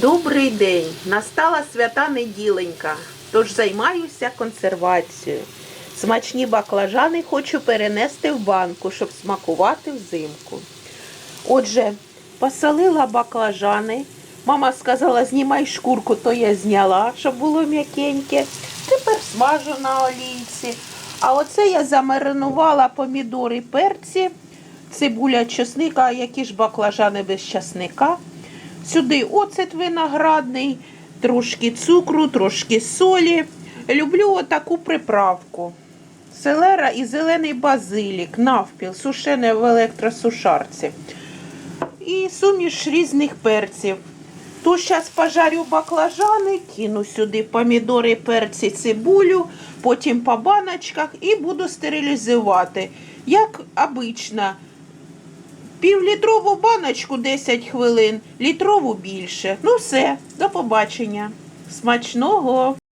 Добрий день! Настала свята неділенька, тож займаюся консервацією. Смачні баклажани хочу перенести в банку, щоб смакувати взимку. Отже, посолила баклажани. Мама сказала, знімай шкурку, то я зняла, щоб було м'якеньке. Тепер смажу на олійці. А оце я замаринувала помідори, перці, цибуля, чесника, які ж баклажани без чесника. Сюди оцет виноградний, трошки цукру, трошки солі. Люблю отаку приправку. Селера і зелений базилік, навпіл, сушене в електросушарці. І суміш різних перців. То зараз пожарю баклажани, кину сюди помідори, перці, цибулю, потім по баночках і буду стерилізувати. Як обично. Півлітрову баночку 10 хвилин, літрову більше. Ну все, до побачення. Смачного!